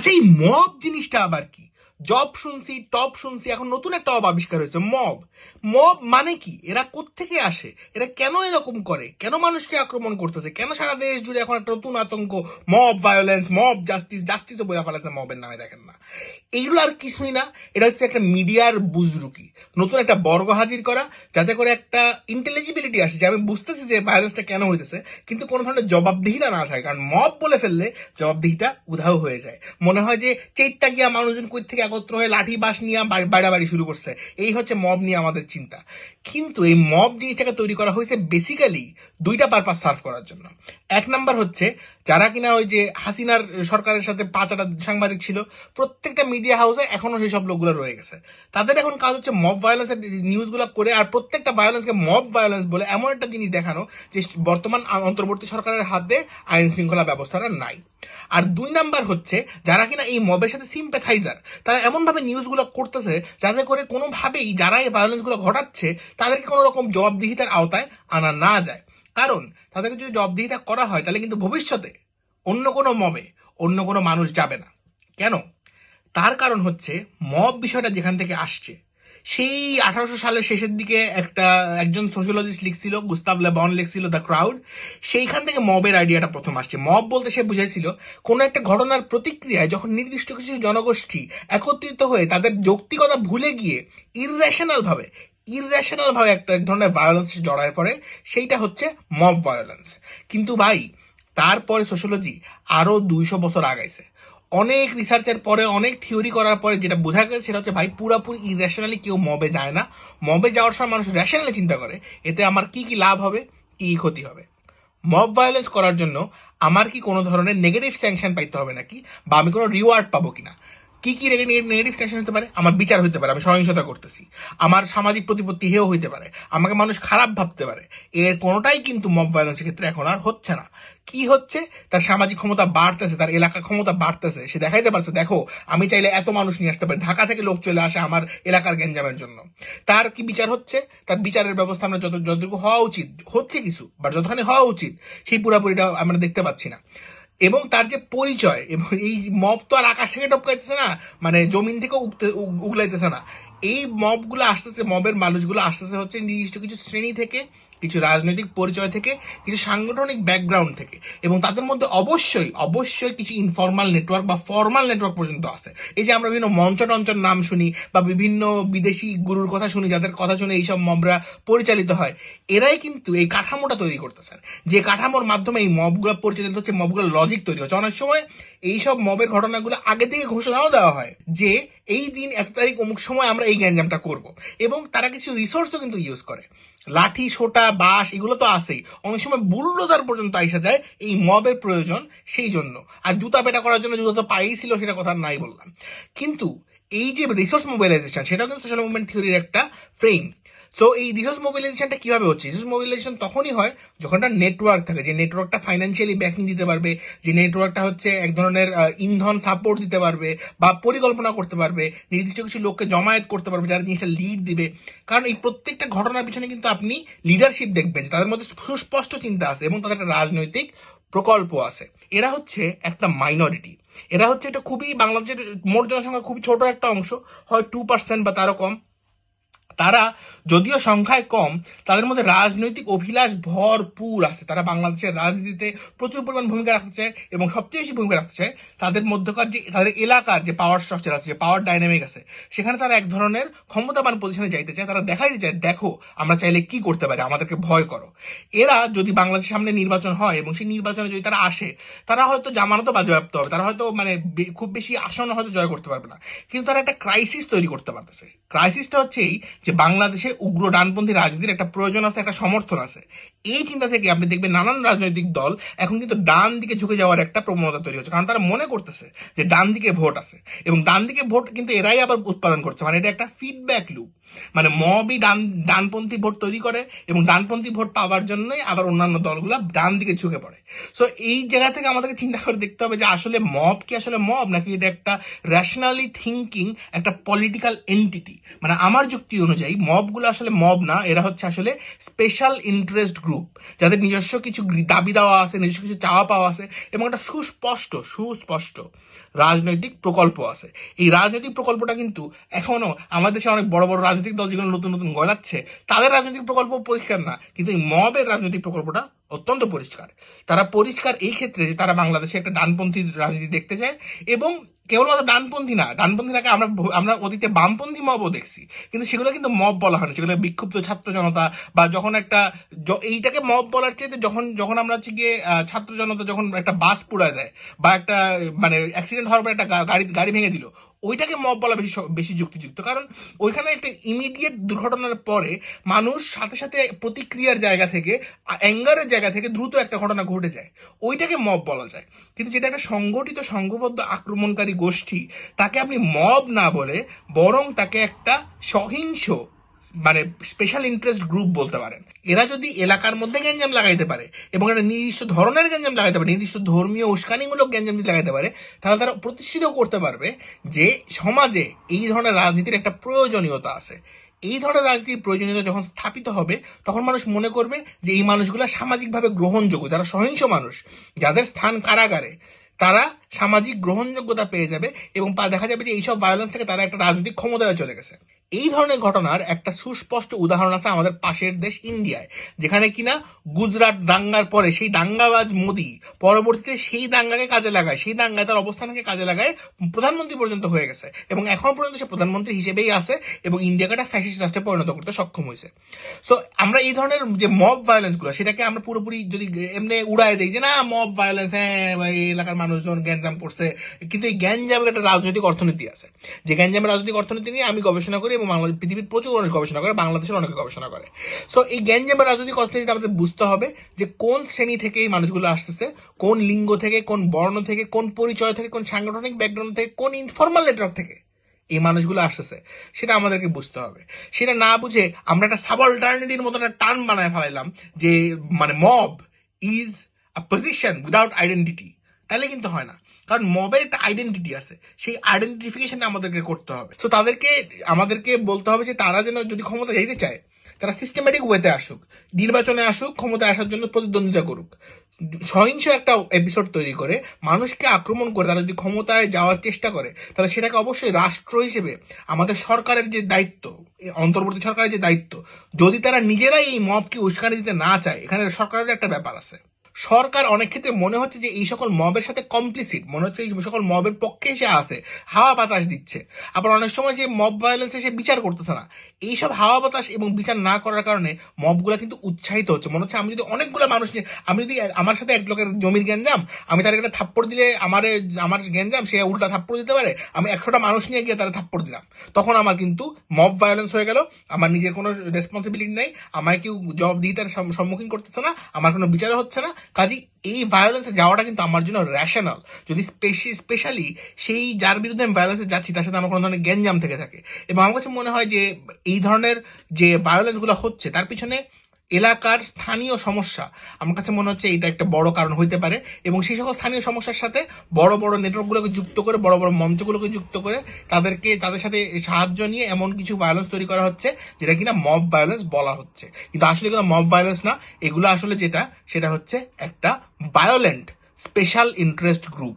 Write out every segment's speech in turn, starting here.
আচ্ছা এই মব জিনিসটা আবার কি? জব শুনছি টপ শুনছি, এখন নতুন একটা অব আবিষ্কার হয়েছে মব মব মানে কি? এরা কোত্থেকে আসে? এরা কেন এরকম করে? কেন মানুষকে আক্রমণ করতেছে? কেন সারা দেশ জুড়ে এখন একটা নতুন আতঙ্ক? মব ভায়োলেন্স মব জাস্টিস জাস্টিসও বলে ফেলাতে মবের নামে দেখেন না। এইগুলো আর কিছুই না, এটা হচ্ছে একটা মিডিয়ার বুজরুকি। নতুন একটা বর্গ হাজির করা, যাতে করে একটা ইন্টেলিজিবিলিটি আসে, যে আমি বুঝতেছি যে ভায়োলেন্সটা কেন হইতেছে, কিন্তু কোনো ধরনের জবাবদিহিতা না থাকে। কারণ মব বলে ফেললে জবাবদিহিতা উধাও হয়ে যায়। মনে হয় যে, চেইত্তা গিয়া মানুষজন কই থেকে একত্র হয়ে লাঠি বাস নিয়ে বাড়াবাড়ি শুরু করছে। এই হচ্ছে মব নিয়ে আমাদের চিন্তা। কিন্তু এই মব জিনিসটাকে তৈরি করা হয়েছে বেসিক্যালি দুইটা পারপাস সার্ভ করার জন্য। এক নাম্বার হচ্ছে, যারা কিনা ওই যে হাসিনার সরকারের সাথে পাঁচটা সাংবাদিক ছিল, প্রত্যেকটা মিডিয়া হাউসে এখনও সেই সব লোকগুলো রয়ে গেছে। তাদের এখন কাজ হচ্ছে মব ভায়োলেন্সের নিউজগুলো করে আর প্রত্যেকটা ভায়োলেন্সকে মব ভায়োলেন্স বলে এমন একটা জিনিস দেখানো যে বর্তমান অন্তর্বর্তী সরকারের হাতে আইন শৃঙ্খলা ব্যবস্থাটা নাই। আর দুই নাম্বার হচ্ছে, যারা কিনা এই মবের সাথে সিম্প্যাথাইজার তারা এমন ভাবে নিউজগুলো করতেছে যাতে করে কোনোভাবেই যারা এই ভায়োলেন্সগুলো ঘটাচ্ছে তাদেরকে কোনো রকম জবাবদিহিতার আওতায় আনা না যায়। কারণ তাদেরকে যদি জবাবদিহিতা করা হয়, তাহলে কিন্তু ভবিষ্যতে অন্য কোনো মবে অন্য কোনো মানুষ যাবে না। কেন? তার কারণ হচ্ছে মব বিষয়টা যেখান থেকে আসছে, সেই আঠারোশো সালের শেষের দিকে একটা, একজন সোশিওলজিস্ট লিখছিল, গুস্তাভ লেবন লিখছিল দ্য ক্রাউড সেইখান থেকে মবের আইডিয়াটা প্রথম আসছে। মব বলতে সে বুঝাইছিল, কোনো একটা ঘটনার প্রতিক্রিয়ায় যখন নির্দিষ্ট কিছু জনগোষ্ঠী একত্রিত হয়ে তাদের যৌক্তিকতা ভুলে গিয়ে ইররেশনাল ভাবে ইররেশনাল ভাবে একটা এক ধরনের ভায়োলেন্স জড়ায় পড়ে, সেইটা হচ্ছে মব ভায়োলেন্স কিন্তু ভাই, তারপরে সোশ্যোলজি আরও দুইশো বছর আগাইছে। অনেক রিসার্চের পরে, অনেক থিওরি করার পরে যেটা বোঝা গেছে সেটা হচ্ছে ভাই, পুরাপুরি ইরেশনালি কেউ মবে যায় না। মবে যাওয়ার সময় মানুষ রেশনালি চিন্তা করে, এতে আমার কি কি লাভ হবে, কি ক্ষতি হবে। মব ভায়োলেন্স করার জন্য আমার কি কোনো ধরনের নেগেটিভ স্যাংশন পাইতে হবে নাকি? বা আমি কোনো রিওয়ার্ড পাবো কিনা? কি কি নেগেটিভ স্যাংশন হতে পারে? আমার বিচার হতে পারে, আমি সহিংসতা করতেছি। আমার সামাজিক প্রতিপত্তি হেও হইতে পারে, আমাকে মানুষ খারাপ ভাবতে পারে। এর কোনোটাই কিন্তু মব ভায়োলেন্সের ক্ষেত্রে এখন আর হচ্ছে না। কি হচ্ছে? তার সামাজিক ক্ষমতা বাড়তেছে, তার এলাকা ক্ষমতা বাড়তেছে। সে দেখাইতে পারছে, দেখো, আমি চাইলে এত মানুষ নিয়ে আসতে পারি, ঢাকা থেকে লোক চলে আসে আমার এলাকার গ্যাঞ্জামের জন্য। তার কি বিচার হচ্ছে? তার বিচারের ব্যবস্থা আমরা যত যতটুকু হওয়া উচিত, হচ্ছে কিছু বা যতখানি হওয়া উচিত, সেই পুরাপুরিটা আমরা দেখতে পাচ্ছি না। এবং তার যে পরিচয়, এবং এই মব তো আর আকাশ থেকে টপকাইতেছে না মানে জমিন থেকে উঠতে উগলাইতেছে না। এই মবগুলো আসতেছে, মবের মানুষগুলো আসতেছে হচ্ছে নির্দিষ্ট কিছু শ্রেণি থেকে কিছু রাজনৈতিক পরিচয় থেকে, কিছু সাংগঠনিক ব্যাকগ্রাউন্ড থেকে। এবং তাদের মধ্যে অবশ্যই অবশ্যই কিছু ইনফর্মাল নেটওয়ার্ক বা ফর্মাল নেটওয়ার্ক পর্যন্ত আছে। এই যে আমরা বিভিন্ন মঞ্চ টঞ্চর নাম শুনি বা বিভিন্ন বিদেশি গুরুর কথা শুনি, যাদের কথা শুনে এইসব মবরা পরিচালিত হয়, এরাই কিন্তু এই কাঠামোটা তৈরি করতেছেন। যে কাঠামোর মাধ্যমে এই মবগুলো পরিচালিত হচ্ছে মবগুলো লজিক তৈরি হচ্ছে। অনেক সময় এইসব মবের ঘটনাগুলো আগে থেকে ঘোষণাও দেওয়া হয় যে এই দিন, এত তারিখ, অমুক সময় আমরা এই গ্যাঞ্জামটা করব। এবং তারা কিছু রিসোর্সও কিন্তু ইউজ করে। লাঠি, সোটা, বাঁশ, এগুলো তো আসেই অনেক সময় বুল্ডোজার পর্যন্ত আইসা যায় এই মবের প্রয়োজন সেই জন্য। আর জুতা পেটা করার জন্য জুতা তো পাই ছিল সেটা কথা নাই বললাম। কিন্তু এই যে রিসোর্স মোবিলাইজেশন সেটাও কিন্তু সোশ্যাল মুভমেন্ট থিওরির একটা ফ্রেম সো এই রিসোর্স মোবিলাইজেশনটা কীভাবে হচ্ছে? রিসোর্স মোবিলাইজেশন তখনই হয় যখন একটা নেটওয়ার্ক থাকে, যে নেটওয়ার্কটা ফাইন্যান্সিয়ালি ব্যাকিং দিতে পারবে, যে নেটওয়ার্কটা হচ্ছে এক ধরনের ইন্ধন সাপোর্ট দিতে পারবে বা পরিকল্পনা করতে পারবে, নির্দিষ্ট কিছু লোককে জমায়েত করতে পারবে, যারা জিনিসটা লিড দিবে। কারণ এই প্রত্যেকটা ঘটনার পিছনে কিন্তু আপনি লিডারশিপ দেখবেন, যে তাদের মধ্যে সুস্পষ্ট চিন্তা আছে এবং তাদের একটা রাজনৈতিক প্রকল্প আছে। এরা হচ্ছে একটা মাইনরিটি এরা হচ্ছে এটা খুবই বাংলাদেশের মোট জনসংখ্যা খুবই ছোট একটা অংশ, হয় টু পার্সেন্ট বা তারও কম। তারা যদিও সংখ্যায় কম, তাদের মধ্যে রাজনৈতিক অভিলাষ ভরপুর আছে। তারা বাংলাদেশের রাজনীতিতে প্রচুর পরিমাণ ভূমিকা রাখছে এবং সবচেয়ে বেশি ভূমিকা রাখছে তাদের মধ্যকার যে, তাদের এলাকার যে পাওয়ার স্ট্রাকচার আছে, যে পাওয়ার ডাইনামিক আছে, সেখানে তারা এক ধরনের ক্ষমতাবান পজিশনে যাইতে চায়। তারা দেখাইতে চায় দেখো, আমরা চাইলে কি করতে পারি? আমাদেরকে ভয় করো। এরা যদি বাংলাদেশের সামনে নির্বাচন হয় এবং সেই নির্বাচনে যদি তারা আসে, তারা হয়তো জামানতও বাজেয়াপ্ত হবে। তারা হয়তো মানে খুব বেশি আসন হয়তো জয় করতে পারবে না। কিন্তু তারা একটা ক্রাইসিস তৈরি করতে পারতেছে। ক্রাইসিসটা হচ্ছে এই যে বাংলাদেশে উগ্র ডানপন্থী রাজনীতির একটা প্রয়োজন আছে, একটা সমর্থন আছে। এই চিন্তা থেকে আপনি দেখবেন নানান রাজনৈতিক দল এখন কিন্তু ডান দিকে ঝুঁকে যাওয়ার একটা প্রবণতা তৈরি হচ্ছে। কারণ তারা মনে করতেছে যে ডান দিকে ভোট আছে। এবং ডান দিকে ভোট কিন্তু এরাই আবার উৎপাদন করছে। মানে এটা একটা ফিডব্যাক লুপ মানে মবই ডান, ডানপন্থী ভোট তৈরি করে এবং ডানপন্থী ভোট পাওয়ার জন্যই আবার অন্যান্য দলগুলো ডান দিকে ঝুঁকে পড়ে। সো এই জায়গা থেকে আমাদেরকে চিন্তা করে দেখতে হবে যে আসলে মব কি আসলে মব নাকি এটা একটা র্যাশনালি থিঙ্কিং একটা পলিটিক্যাল এন্টিটি মানে আমার যুক্তি অনুযায়ী মবগুলো আসলে মব না, এরা হচ্ছে আসলে স্পেশাল ইন্টারেস্ট গ্রুপ যাদের নিজস্ব কিছু দাবি দেওয়া আছে, নিজস্ব কিছু চাওয়া পাওয়া আছে এবং একটা সুস্পষ্ট সুস্পষ্ট রাজনৈতিক প্রকল্প আছে। এই রাজনৈতিক প্রকল্পটা কিন্তু এখনও আমাদের দেশে অনেক বড় বড় রাজনৈতিক দল যেগুলো নতুন নতুন গড়াচ্ছে, তাদের রাজনৈতিক প্রকল্প পরিষ্কার না, কিন্তু এই মবের রাজনৈতিক প্রকল্পটা অত্যন্ত পরিষ্কার। তারা পরিষ্কার এই ক্ষেত্রে যে তারা বাংলাদেশে একটা ডানপন্থী রাজনীতি দেখতে চায় এবং কেবলমাত্র ডানপন্থী না ডানপন্থীটাকে আমরা আমরা অতীতে বামপন্থী মবও দেখছি, কিন্তু সেগুলো কিন্তু মব বলা হয় সেগুলো বিক্ষুব্ধ ছাত্র জনতা বা যখন একটা এইটাকে মব বলার চাইতে যখন যখন আমরা হচ্ছে গিয়ে ছাত্র জনতা যখন একটা বাস পুড়ায় দেয় বা একটা মানে অ্যাক্সিডেন্ট হওয়ার পর একটা গাড়ি গাড়ি ভেঙে দিল ওইটাকে মব বলা বেশি বেশি যুক্তিযুক্ত। কারণ ওইখানে একটা ইমিডিয়েট দুর্ঘটনার পরে মানুষ সাথে সাথে প্রতিক্রিয়ার জায়গা থেকে অ্যাঙ্গারের জায়গা থেকে দ্রুত একটা ঘটনা ঘটে যায়। ওইটাকে মব বলা যায়। কিন্তু যেটা একটা সংগঠিত, সংঘবদ্ধ, আক্রমণকারী গোষ্ঠী, তাকে আপনি মব না বলে বরং তাকে একটা সহিংস মানে স্পেশাল ইন্টারেস্ট গ্রুপ বলতে পারেন। এরা যদি এলাকার মধ্যে গ্যাঞ্জাম লাগাইতে পারে এবং একটা নির্দিষ্ট ধরনের গ্যাঞ্জাম লাগাইতে পারে, নির্দিষ্ট ধর্মীয় উস্কানিমূলক গ্যাঞ্জাম যদি লাগাইতে পারে, তাহলে তারা প্রতিষ্ঠিত করতে পারবে যে সমাজে এই ধরনের রাজনীতির একটা প্রয়োজনীয়তা আছে। এই ধরনের রাজনীতির প্রয়োজনীয়তা যখন স্থাপিত হবে, তখন মানুষ মনে করবে যে এই মানুষগুলো সামাজিকভাবে গ্রহণযোগ্য, যারা সহিংস মানুষ, যাদের স্থান কারাগারে, তারা সামাজিক গ্রহণযোগ্যতা পেয়ে যাবে এবং দেখা যাবে যে এইসব ভায়োলেন্স থেকে তারা একটা রাজনৈতিক ক্ষমতায় চলে গেছে। এই ধরনের ঘটনার একটা সুস্পষ্ট উদাহরণ আছে আমাদের পাশের দেশ ইন্ডিয়ায়, যেখানে কিনা গুজরাট দাঙ্গার পরে সেই দাঙ্গাবাজ মোদি পরবর্তীতে সেই দাঙ্গাকে কাজে লাগায়, সেই দাঙ্গায় তার অবস্থানকে কাজে লাগায় প্রধানমন্ত্রী পর্যন্ত হয়ে গেছে এবং এখন পর্যন্ত সে প্রধানমন্ত্রী হিসেবেই আছে এবং ইন্ডিয়াকে একটা ফ্যাসিস্ট রাষ্ট্রে পরিণত করতে সক্ষম হয়েছে। সো আমরা এই ধরনের যে মব ভায়োলেন্সগুলো, সেটাকে আমরা পুরোপুরি যদি এমনি উড়ায় দিই যে, না মব ভায়োলেন্স হ্যাঁ এই এলাকার মানুষজন গ্যাঞ্জাম করছে। কিন্তু এই গ্যাঞ্জামের একটা রাজনৈতিক অর্থনীতি আছে। যে গ্যাঞ্জামের রাজনৈতিক অর্থনীতি নিয়ে আমি গবেষণা করি এবং বাংলাদেশ পৃথিবীর প্রচুর মানুষ গবেষণা করে, বাংলাদেশের অনেকে গবেষণা করে। সো এই গ্যাঞ্জামের রাজনৈতিক অর্থনীতিটা আমাদের বুঝতে হবে যে কোন শ্রেণি থেকে এই মানুষগুলো আসতেছে, কোন লিঙ্গ থেকে, কোন বর্ণ থেকে, কোন পরিচয় থেকে, কোন সাংগঠনিক ব্যাকগ্রাউন্ড থেকে, কোন ইনফর্মাল নেটওয়ার্ক থেকে এই মানুষগুলো আসতেছে। সেটা আমাদেরকে বুঝতে হবে। সেটা না বুঝে আমরা একটা সাবঅল্টারনেটির মতো একটা টার্ম বানায় ফেলাইলাম যে মানে mob is a position without identity তাহলে কিন্তু হয় না। কারণ মবের একটা আইডেন্টিটি আছে। সেই আইডেন্টিফিকেশন আমাদেরকে করতে হবে। তো তাদেরকে, আমাদেরকে বলতে হবে যে তারা যেন যদি ক্ষমতা যাইতে চায়, তারা সিস্টেমেটিক ওয়েতে আসুক। নির্বাচনে আসুক, ক্ষমতায় আসার জন্য প্রতিদ্বন্দ্বিতা করুক। সহিংস একটা এপিসোড তৈরি করে, মানুষকে আক্রমণ করে, তারা যদি ক্ষমতায় যাওয়ার চেষ্টা করে, তাহলে সেটাকে অবশ্যই রাষ্ট্র হিসেবে, আমাদের সরকারের যে দায়িত্ব, অন্তর্বর্তী সরকারের যে দায়িত্ব, যদি তারা নিজেরাই এই মবকে উস্কানি দিতে না চায়, এখানে সরকারের একটা ব্যাপার আছে। সরকার অনেক ক্ষেত্রে মনে হচ্ছে যে এই সকল মবের সাথে কমপ্লিসিট মনে হচ্ছে এই সকল মবের পক্ষে এসে আছে, হাওয়া বাতাস দিচ্ছে। আবার অনেক সময় যে মব ভায়োলেন্স সে বিচার করতেছে না। এইসব হাওয়া বাতাস এবং বিচার না করার কারণে মবগুলো কিন্তু উৎসাহিত হচ্ছে। মনে হচ্ছে আমি যদি অনেকগুলো মানুষ নিয়ে, আমি যদি আমার সাথে এক লোকের জমির গ্যাঞ্জাম, আমি তার একটা থাপ্পড় দিলে আমার আমার গ্যাঞ্জাম, সে উল্টা থাপ্পড় দিতে পারে, আমি একশোটা মানুষ নিয়ে গিয়ে তারা থাপ্পড় দিলাম। তখন আমার কিন্তু মব ভায়োলেন্স হয়ে গেল, আমার নিজের কোনো রেসপন্সিবিলিটি নেই, আমায় কেউ জব দিয়ে তার সম্মুখীন করতেছে না, আমার কোনো বিচার হচ্ছে না কাজী এই ভায়োলেন্সে যাওয়াটা কিন্তু আমার জন্য র্যাশনাল যদি স্পেশালি সেই যার বিরুদ্ধে আমি ভায়োলেন্সে যাচ্ছি, তার সাথে আমার কোনো ধরনের জ্ঞানজাম থেকে থাকে। এবং আমার কাছে মনে হয় যে এই ধরনের যে ভায়োলেন্সগুলো হচ্ছে, তার পিছনে এলাকার স্থানীয় সমস্যা। আমার কাছে মনে হচ্ছে এটা একটা বড় কারণ হইতে পারে এবং সেই সকল স্থানীয় সমস্যার সাথে বড় বড় নেটওয়ার্কগুলোকে যুক্ত করে, বড় বড় মঞ্চগুলোকে যুক্ত করে তাদেরকে, তাদের সাথে সাহায্য নিয়ে এমন কিছু ভায়োলেন্স তৈরি করা হচ্ছে যেটা কিনা মব ভায়োলেন্স বলা হচ্ছে। কিন্তু আসলে এগুলো মব ভায়োলেন্স না, এগুলো আসলে যেটা, সেটা হচ্ছে একটা ভায়োলেন্ট স্পেশাল ইন্টারেস্ট গ্রুপ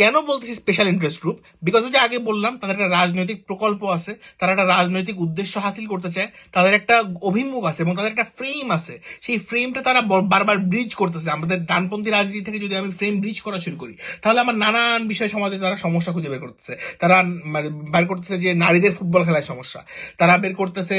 কেন বলতেছি স্পেশাল ইন্টারেস্ট গ্রুপ বিকজ যে আগে বললাম, তাদের একটা রাজনৈতিক প্রকল্প আছে, তারা একটা রাজনৈতিক উদ্দেশ্য হাসিল করতে চায়, তাদের একটা অভিমুখ আছে এবং তাদের একটা ফ্রেম আছে। সেই ফ্রেমটা তারা বারবার ব্রিজ করতেছে। আমাদের ডানপন্থী রাজনীতি থেকে যদি আমি ফ্রেম ব্রিজ করা শুরু করি, তাহলে আমার নানান বিষয় সমাজে তারা সমস্যা খুঁজে বের করতেছে। তারা মানে বের করতেছে যে নারীদের ফুটবল খেলায় সমস্যা। তারা বের করতেছে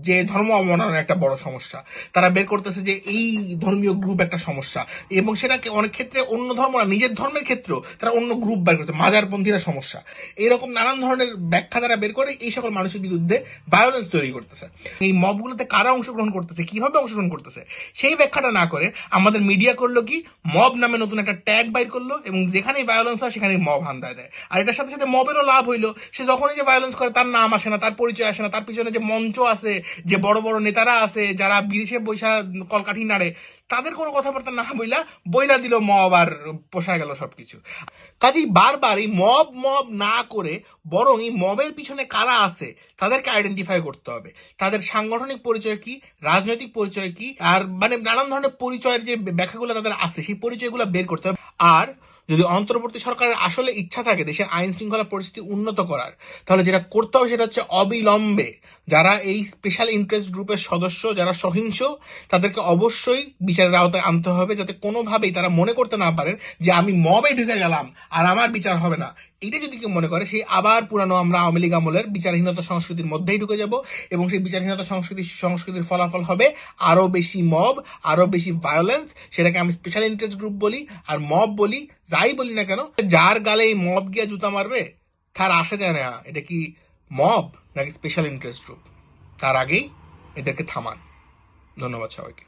যে ধর্ম অবমাননা একটা বড় সমস্যা। তারা বের করতেছে যে এই ধর্মীয় গ্রুপ একটা সমস্যা। এবং সেটাকে অনেক ক্ষেত্রে অন্য ধর্ম না, নিজের ধর্মের ক্ষেত্রেও তারা অন্য গ্রুপ বের করছে, মাজারপন্থীরা সমস্যা। এরকম নানান ধরনের ব্যাখ্যা তারা বের করে এই সকল মানুষের বিরুদ্ধে ভায়োলেন্স তৈরি করতেছে। এই মবগুলোতে কারা অংশগ্রহণ করতেছে, কীভাবে অংশগ্রহণ করতেছে, সেই ব্যাখ্যাটা না করে আমাদের মিডিয়া করল কি মব নামে নতুন একটা ট্যাগ বাইর করল এবং যেখানেই ভায়োলেন্স হয় সেখানে মব হান্দায় দেয়। আর এটার সাথে সাথে মবেরও লাভ হইল, সে যখনই যে ভায়োলেন্স করে তার নাম আসে না, তার পরিচয় আসে না, তার পিছনে যে মঞ্চ আছে, যে বড় বড় নেতারা আছে, যারা বিদেশে বৈশা কলকাঠি নাড়ে তাদের কোনো কথাবার্তা না বইলা বইলা দিল মব আর পোষায় গেল সবকিছু। কাজেই বারবার এই মব মব না করে বরং এই মবের পিছনে কারা আছে তাদেরকে আইডেন্টিফাই করতে হবে। তাদের সাংগঠনিক পরিচয় কি, রাজনৈতিক পরিচয় কি, আর মানে নানান ধরনের পরিচয়ের যে ব্যাখ্যাগুলো তাদের আছে, সেই পরিচয়গুলো বের করতে হবে। আর যদি অন্তর্বর্তী সরকারের আসলে ইচ্ছা থাকে দেশের আইন শৃঙ্খলা পরিস্থিতি উন্নত করার, তাহলে যেটা করতে হবে সেটা হচ্ছে অবিলম্বে যারা এই স্পেশাল ইন্টারেস্ট গ্রুপের সদস্য, যারা সহিংস, তাদেরকে অবশ্যই বিচারের আওতায় আনতে হবে যাতে কোনোভাবেই তারা মনে করতে না পারেন যে আমি মবে ঢুকে গেলাম আর আমার বিচার হবে না। এটা যদি কেউ মনে করে, সেই আবার পুরানো আমরা আওয়ামী লীগ আমলের বিচারহীনতা সংস্কৃতির মধ্যেই ঢুকে যাব এবং সেই বিচারহীনতা সংস্কৃতি সংস্কৃতির ফলাফল হবে আরও বেশি মব আরও বেশি ভায়োলেন্স সেটাকে আমি স্পেশাল ইন্টারেস্ট গ্রুপ বলি আর মব বলি, যাই বলি না কেন, যার গালে এই মব গিয়ে জুতা মারবে, তার আসা যায় না। এটা কি মব নাকি স্পেশাল ইন্টারেস্ট গ্রুপ তার আগেই এদেরকে থামান। ধন্যবাদ সবাইকে।